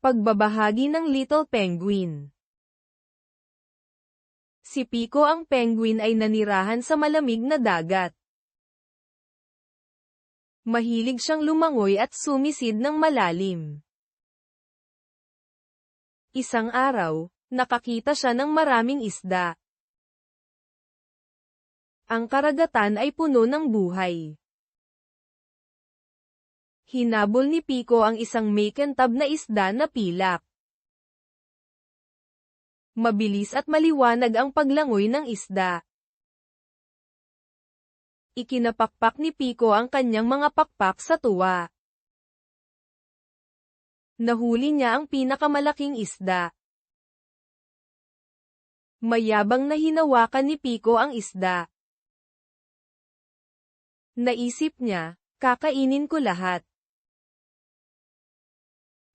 Pagbabahagi ng Little Penguin Si Pico ang penguin ay nanirahan sa malamig na dagat. Mahilig siyang lumangoy at sumisid ng malalim. Isang araw, nakakita siya ng maraming isda. Ang karagatan ay puno ng buhay. Hinabol ni Pico ang isang makentab na isda na pilak. Mabilis at maliwanag ang paglangoy ng isda. Ikinapakpak ni Pico ang kanyang mga pakpak sa tuwa. Nahuli niya ang pinakamalaking isda. Mayabang na hinawakan ni Pico ang isda. Naisip niya, kakainin ko lahat.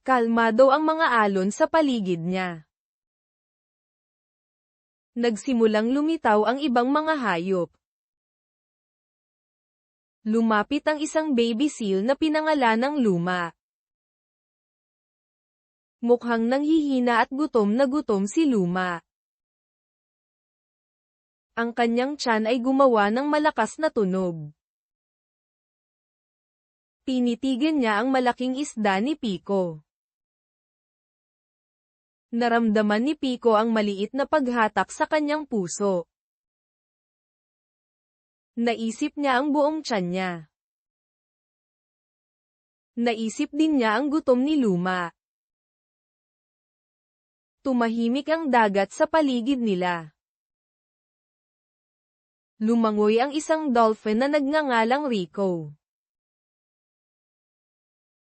Kalmado ang mga alon sa paligid niya. Nagsimulang lumitaw ang ibang mga hayop. Lumapit ang isang baby seal na pinangalan ng Luma. Mukhang nanghihina at gutom na gutom si Luma. Ang kanyang tiyan ay gumawa ng malakas na tunog. Tinitigan niya ang malaking isda ni Pico. Naramdaman ni Pico ang maliit na paghatak sa kanyang puso. Naisip niya ang buong tiyan niya. Naisip din niya ang gutom ni Luma. Tumahimik ang dagat sa paligid nila. Lumangoy ang isang dolphin na nagngangalang Rico.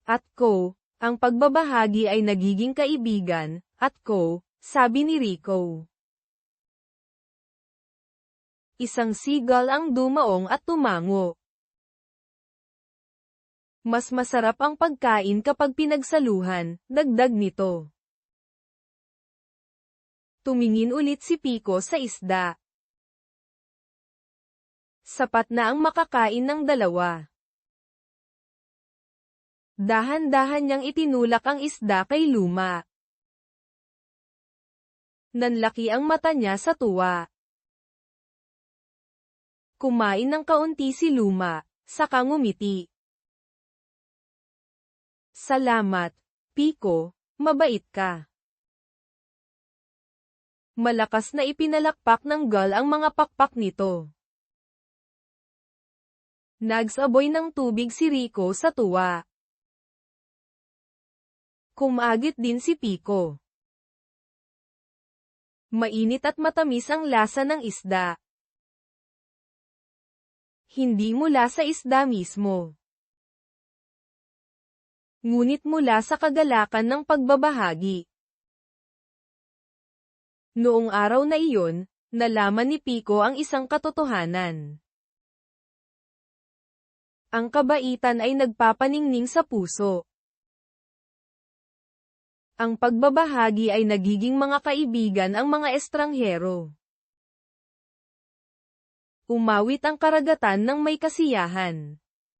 At ko, ang pagbabahagi ay nagiging kaibigan, at ko, sabi ni Rico. Isang seagull ang dumaong at tumango. Mas masarap ang pagkain kapag pinagsaluhan, dagdag nito. Tumingin ulit si Pico sa isda. Sapat na ang makakain ng dalawa. Dahan-dahan niyang itinulak ang isda kay Luma. Nanlaki ang mata niya sa tuwa. Kumain ng kaunti si Luma, saka ngumiti. Salamat, Pico, mabait ka. Malakas na ipinalakpak ng gull ang mga pakpak nito. Nagsaboy ng tubig si Rico sa tuwa. Kumagit din si Pico. Mainit at matamis ang lasa ng isda. Hindi mula sa isda mismo. Ngunit mula sa kagalakan ng pagbabahagi. Noong araw na iyon, nalaman ni Pico ang isang katotohanan. Ang kabaitan ay nagpapaningning sa puso. Ang pagbabahagi ay nagiging mga kaibigan ang mga estranghero. Umawit ang karagatan ng may kasiyahan.